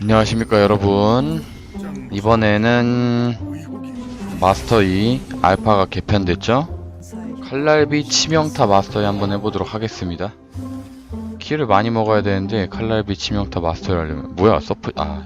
안녕하십니까 여러분. 이번에는 마스터 2 알파가 개편됐죠? 칼날비 치명타 마스터 2 한번 해보도록 하겠습니다. 키를 많이 먹어야 되는데 칼날비 치명타 마스터 2 하려면 뭐야 서프 아.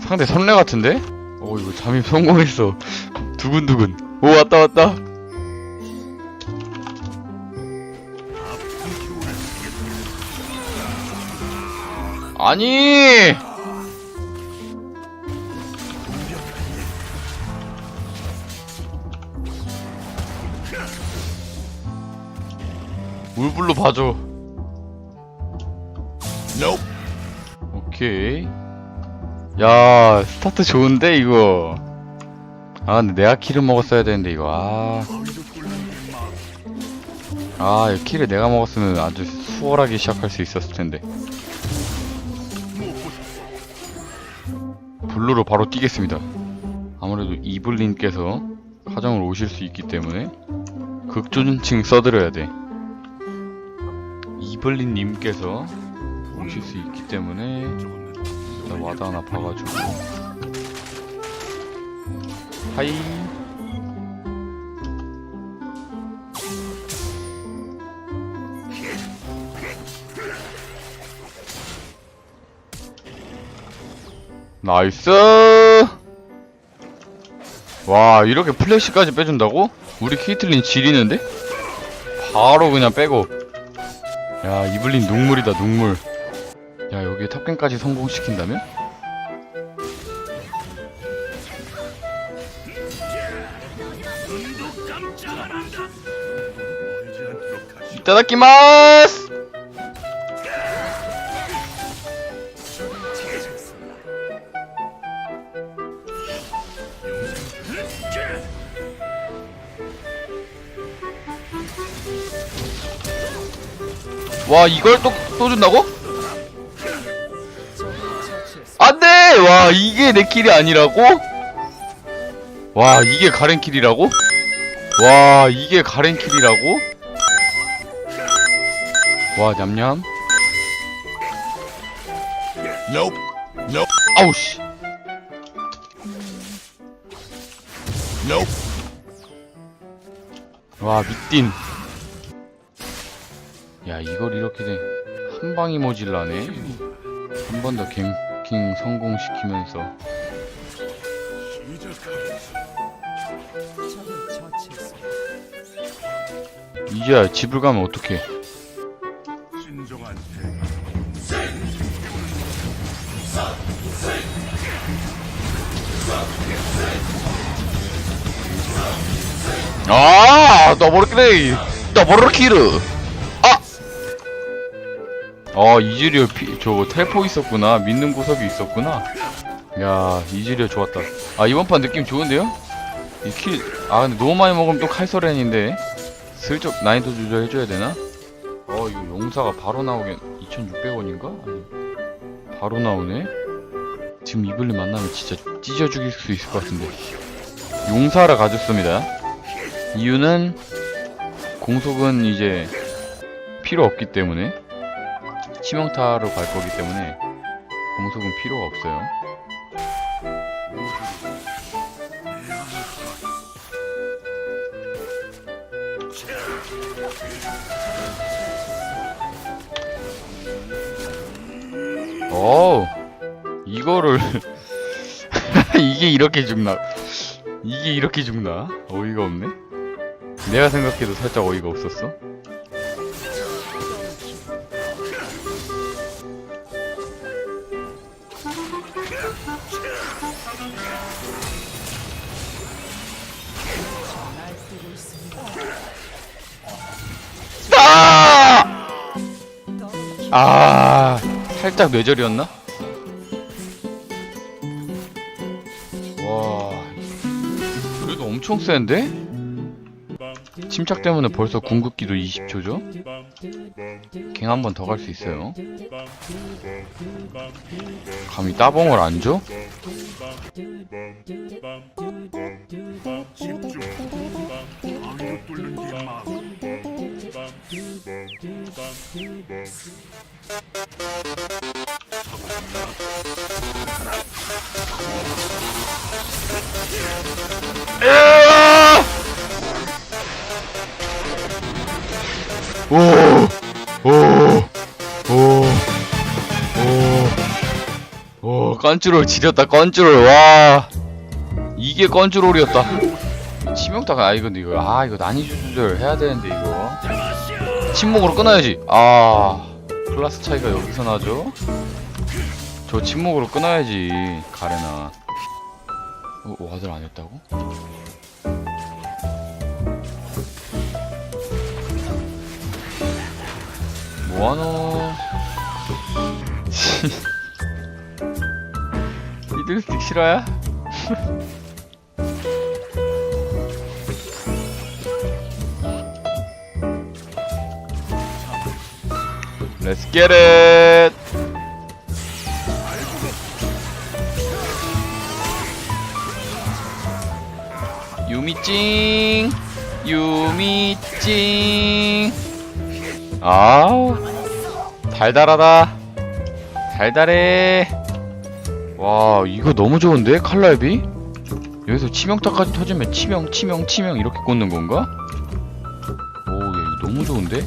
상대 선례 같은데? 오 이거 잠입 성공했어. 두근두근. 오 왔다 왔다 아니. 울불로 봐줘. 오케이. 야 스타트 좋은데 이거? 아 근데 내가 키를 먹었어야 되는데 이거. 아. 아, 이 키를 내가 먹었으면 아주 수월하게 시작할 수 있었을 텐데. 블루로 바로 뛰겠습니다. 아무래도 이블린께서 가정을 오실 수 있기 때문에 극존칭 써드려야 돼. 이블린님께서 오실 수 있기 때문에 일단 와드 하나 봐가지고 하이 나이스 와 이렇게 플래시까지 빼준다고? 우리 키틀린 지리는데? 바로 그냥 빼고 야 이블린 눈물이다 눈물 야 여기 탑갱까지 성공시킨다면? 이따다키마스 와 이걸 또, 또 준다고? 안돼! 와 이게 내 킬이 아니라고? 와 이게 가렌 킬이라고? 와 이게 가렌 킬이라고? 와 냠냠 Nope. Nope. 아우 씨 Nope. 와 밑딘 야 이걸 이렇게 돼. 한 방이 모질라네 한 번 더 갱킹 성공시키면서 이제야 집을 가면 어떡해 아 더블 클레이 더블 키르 아! 아 이즈리어 피, 저거 텔포 있었구나. 믿는 구석이 있었구나. 야 이즈리어 좋았다. 아 이번 판 느낌 좋은데요? 이킬아 근데 너무 많이 먹으면 또 칼소렌인데. 슬쩍 난이도 조절해줘야 되나? 어 이거 용사가 바로 나오긴 2600원인가? 아니 바로 나오네? 지금 이블리 만나면 진짜 찢어 죽일 수 있을 것 같은데. 용사를 가졌습니다. 이유는 공속은 이제 필요 없기 때문에 치명타로 갈 거기 때문에 공속은 필요가 없어요. 어 이거를 이게 이렇게 죽나? 이게 이렇게 죽나? 어이가 없네. 내가 생각해도 살짝 어이가 없었어 아 살짝 뇌절이었나? 와 그래도 엄청 센데? 침착 때문에 벌써 궁극기도 20초죠? 갱 한 번 더 갈 수 있어요. 감히 따봉을 안 줘? 집중. 방도 뚫는 게 막. 오, 오, 오, 오, 오, 건주롤 지렸다, 건주롤, 와. 이게 건주롤이었다. 치명타가, 아, 이거, 이거, 아, 이거 난이도 조절 해야 되는데, 이거. 침묵으로 끊어야지. 아, 클라스 차이가 여기서 나죠? 저 침묵으로 끊어야지, 가레나. 어, 와들 안 했다고? 뭐하노? 이들 스틱 실화야? Get it! 유미찡! 유미찡! 아우 달달하다 달달해 와 이거 너무 좋은데 칼날비 여기서 치명타까지 터지면 치명 치명 치명 이렇게 꽂는 건가? 오 야, 이거 너무 좋은데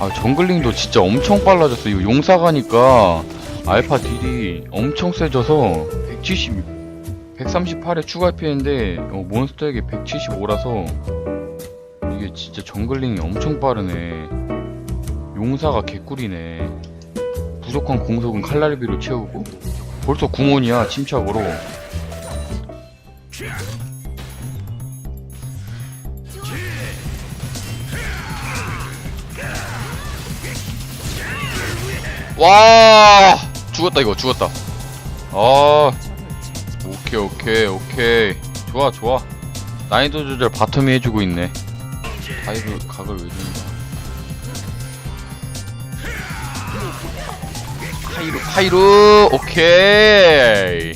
아 정글링도 진짜 엄청 빨라졌어 이거 용사 가니까 알파 딜이 엄청 세져서 170 138에 추가 피했는데 어, 몬스터에게 175라서 이게 진짜 정글링이 엄청 빠르네. 용사가 개꿀이네. 부족한 공속은 칼날비로 채우고 벌써 궁원이야 침착으로. 와 죽었다 이거 죽었다. 아 오케이 오케이 오케이 좋아 좋아 난이도 조절 바텀이 해주고 있네. 다이브 각을 왜 주는 거야? 카이루 카이루 오케이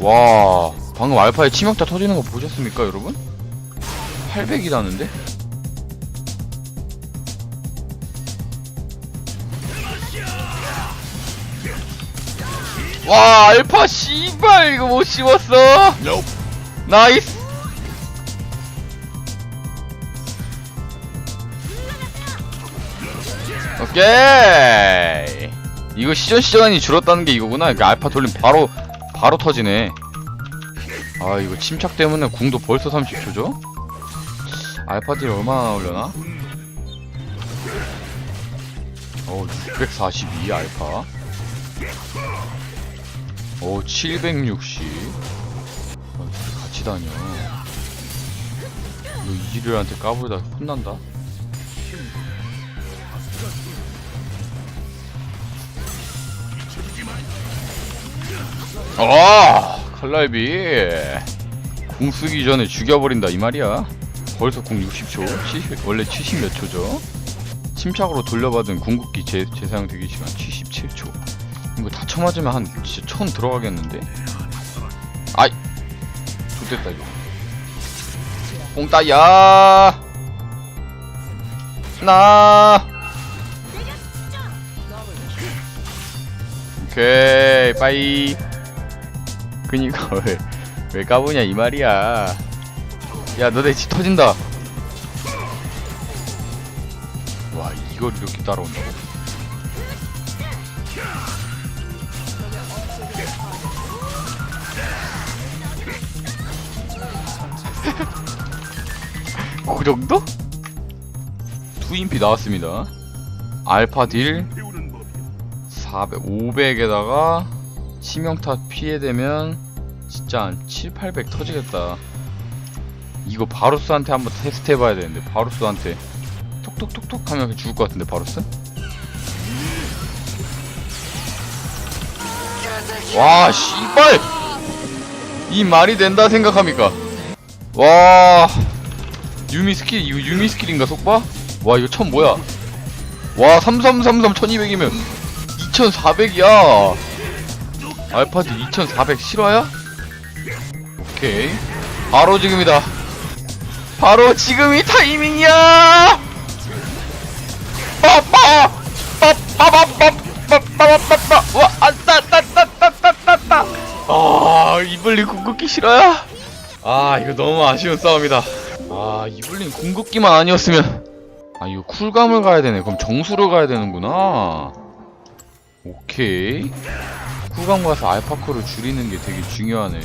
와 방금 알파에 치명타 터지는 거 보셨습니까 여러분? 800이라는데? 와 알파 씨발 이거 못 씹었어. 나이스 오케이 이거 시전 시전이 줄었다는 게 이거구나 그러니까 알파 돌림 바로 바로 터지네 아 이거 침착 때문에 궁도 벌써 30초죠? 알파 딜 얼마나 나오려나? 어, 642 알파. 어, 760. 어, 같이 다녀. 이거 이지리한테 까불다 혼난다. 아, 칼날비. 궁 쓰기 전에 죽여버린다 이 말이야. 벌써 궁 60초. 70, 원래 70 몇 초죠? 침착으로 돌려받은 궁극기 재, 재사용 대기 시간 77초. 이거 다 쳐맞으면 한 진짜 천 들어가겠는데? 아이, 좋됐다 이거. 뽕따야. 나. 오케이, 빠이. 그니까 왜, 왜 까부냐 이 말이야. 야, 너네 집 터진다. 와, 이걸 이렇게 따라온다고? 그 정도? 투인피 나왔습니다. 알파 딜 배우는 법. 400, 500에다가 치명타 피해되면 진짜 한 7, 800 터지겠다. 이거 바루스한테 한번 테스트 해봐야 되는데 바루스한테 톡톡톡톡 하면 죽을 것 같은데 바루스? 와 씨발 이 말이 된다 생각합니까? 와 유미 스킬? 이거 유미 스킬인가 속바? 와 이거 천 뭐야? 와 3333 1200이면 2400이야. 알파드 2400 실화야? 오케이. 바로 지금이다. 바로 지금이 타이밍이야! 빠빠! 빠빠빠빠빠빠빠빠 와 아따따따따따따따. 아 이블린 궁극기 싫어야? 아 이거 너무 아쉬운 싸움이다 아 이블린 궁극기만 아니었으면. 아 이거 쿨감을 가야 되네. 그럼 정수를 가야 되는구나. 오케이. 쿨감 가서 알파코를 줄이는 게 되게 중요하네.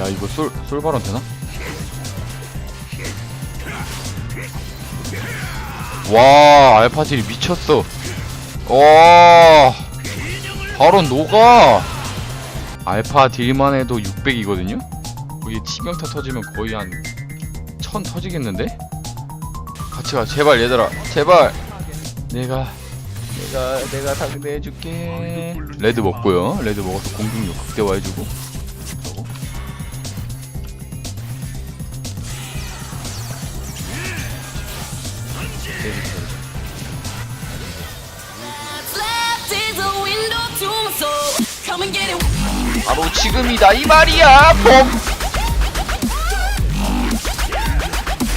야 이거 솔 솔바론 되나? 와 알파질이 미쳤어. 와 바로 녹아 알파 딜만 해도 600이거든요? 거기 치명타 터지면 거의 한 1000 터지겠는데? 같이 가 제발 얘들아 제발 내가 내가 내가 상대해줄게 레드 먹고요 레드 먹어서 공격력 극대화해주고. Left 바로 지금이다 이 말이야.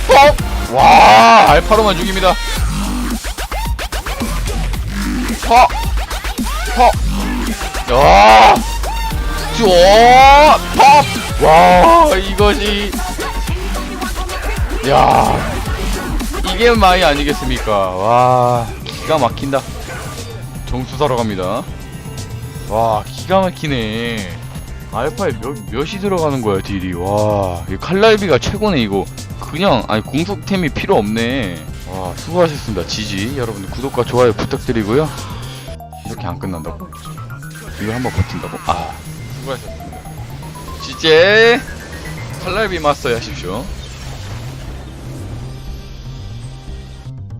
pompom와 알파로만 죽입니다. 퍽 퍽야. 와 이것이. 야. 이게 마이 아니겠습니까? 와 기가 막힌다. 정수 사러 갑니다. 와 기가 막히네 알파에 몇, 몇이 들어가는 거야 딜이? 와이 칼날비가 최고네 이거. 그냥 아니 공속템이 필요 없네. 와 수고하셨습니다 지지. 여러분들 구독과 좋아요 부탁드리고요. 이렇게 안 끝난다고? 이거 한번 버틴다고? 아. 수고하셨습니다. 지제 칼날비 마스터 하십시오